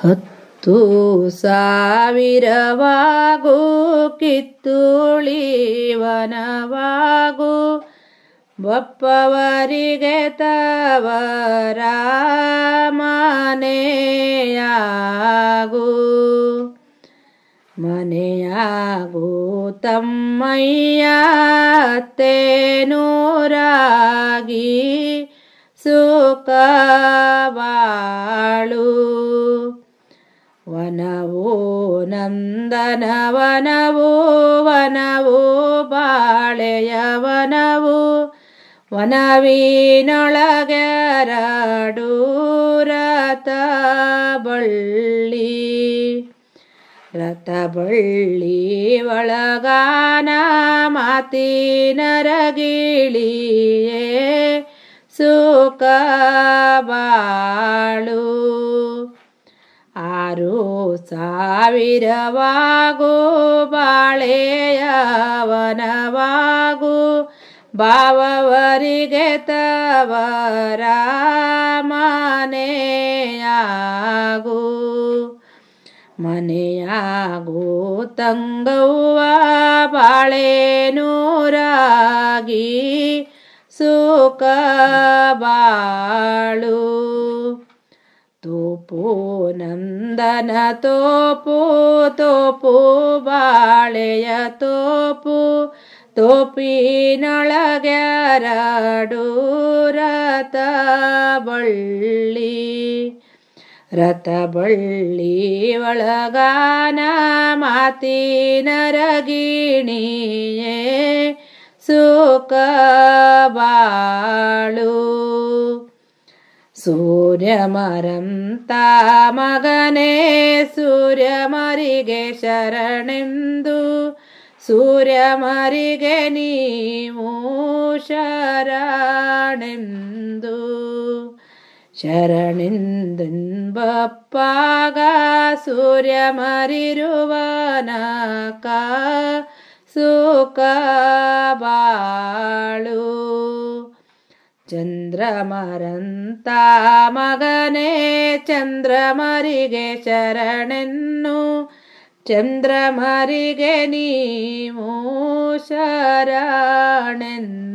ಹತ್ತು ಸಾವಿರವಾಗು ಕಿತ್ತೂಳಿ ವನವಾಗು ಬಪ್ಪವರಿಗೆ ತವರ ಮನೆಯಾಗು ಮನೆಯಾಗು ತಮ್ಮಯ್ಯ ತೇನೂರಾಗಿ ಸುಖ ಬಾಳು ವನವು ನಂದನ ವನವು ಬಾಳೆಯವನವು ಬಾಳೆಯ ವನವು ವನವಿನೊಳಗೆರಡು ರಥ ಬಳ್ಳಿ ರಥ ಬಳ್ಳಿ ಒಳಗಾನ ಮಾತಿನರಗಿಳಿಯೇ ಸುಖ ಬಾಳು ಸಾವಿರವಾಗು ಬಾಳೆಯವನವಾಗು ಬಾವವರಿಗೆ ತವರ ಮನೆಯಾಗು ತಂಗವ್ವ ಬಾಳೆನೂರಾಗಿ ಸುಖ ಬಾಳು. ತೋಪು ನಂದನ ತೋಪು ತೋಪು ಬಾಳೆಯ ತೋಪು ತೋಪಿನೊಳಗ್ಯಾರಡು ರಥ ಬಳ್ಳಿ ರಥ ಬಳ್ಳಿ ಒಳಗಾನ ಮಾತಿನರಗಿಣಿಯೇ ಸುಖ ಬಾಳು സൂര്യമരം താമകനെ സൂര്യമരികെ ശരണിന്ദു സൂര്യമരികെ നീ മൂശരാണെന്തു ശരണിന്ദൻപപ്പാക സൂര്യമരിരുവാനക ಚಂದ್ರಮರಂತ ಮಗನೇ ಚಂದ್ರಮರಿಗೆ ಶರಣೆನ್ನು. ಚಂದ್ರಮರಿಗೆ ನೀವು ಶರಣೆನ್ನು.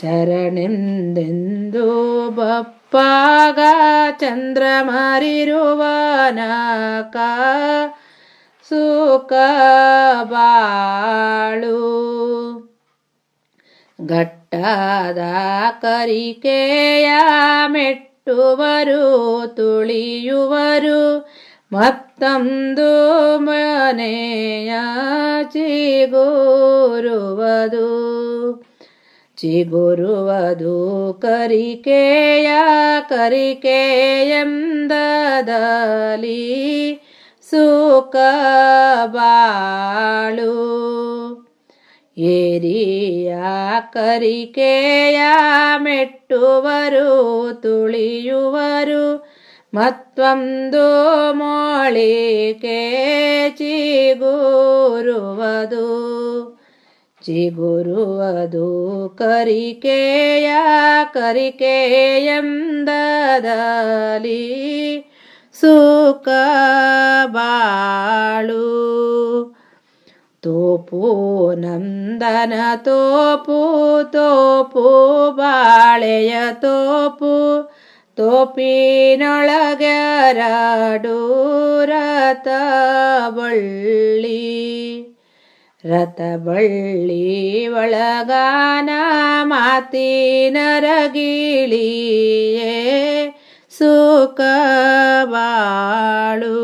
ಶರಣೆಂದೆಂದು ಬಪ್ಪಾಗ ಚಂದ್ರಮರಿರುವನಕ ಸುಖ ಬಾಳು. ಗಟ್ಟಾದ ಕರಿಕೆಯ ಮೆಟ್ಟುವರು ತುಳಿಯುವರು. ಮತ್ತೊಂದು ಮನೆಯ ಚಿಗುರುವುದು. ಚಿಗುರುವುದು ಕರಿಕೆಯ ಕರಿಕೆಯಂದದಲಿ ಸುಖ ಬಾಳು. ಏರಿಯ ಕರಿಕೆಯ ಮೆಟ್ಟುವರು ತುಳಿಯುವರು. ಮತ್ತೊಂದು ಮೊಳಿಕೆ ಚಿಗುರುವುದು. ಚಿಗುರುವುದು ಕರಿಕೆಯ ಕರಿಕೆಯಂದದಲಿ ಸುಖ ಬಾಳು. ತೋಪು ನಂದನ ತೋಪು ತೋಪು ಬಾಳೆಯ ತೋಪು ತೋಪಿನೊಳಗರಾಡೂರತ ಬಳ್ಳಿ ರಥ ಬಳ್ಳಿ ಒಳಗಾನ ಮಾತಿನರಗಿಳಿಯೇ ಸುಖ ಬಾಳು.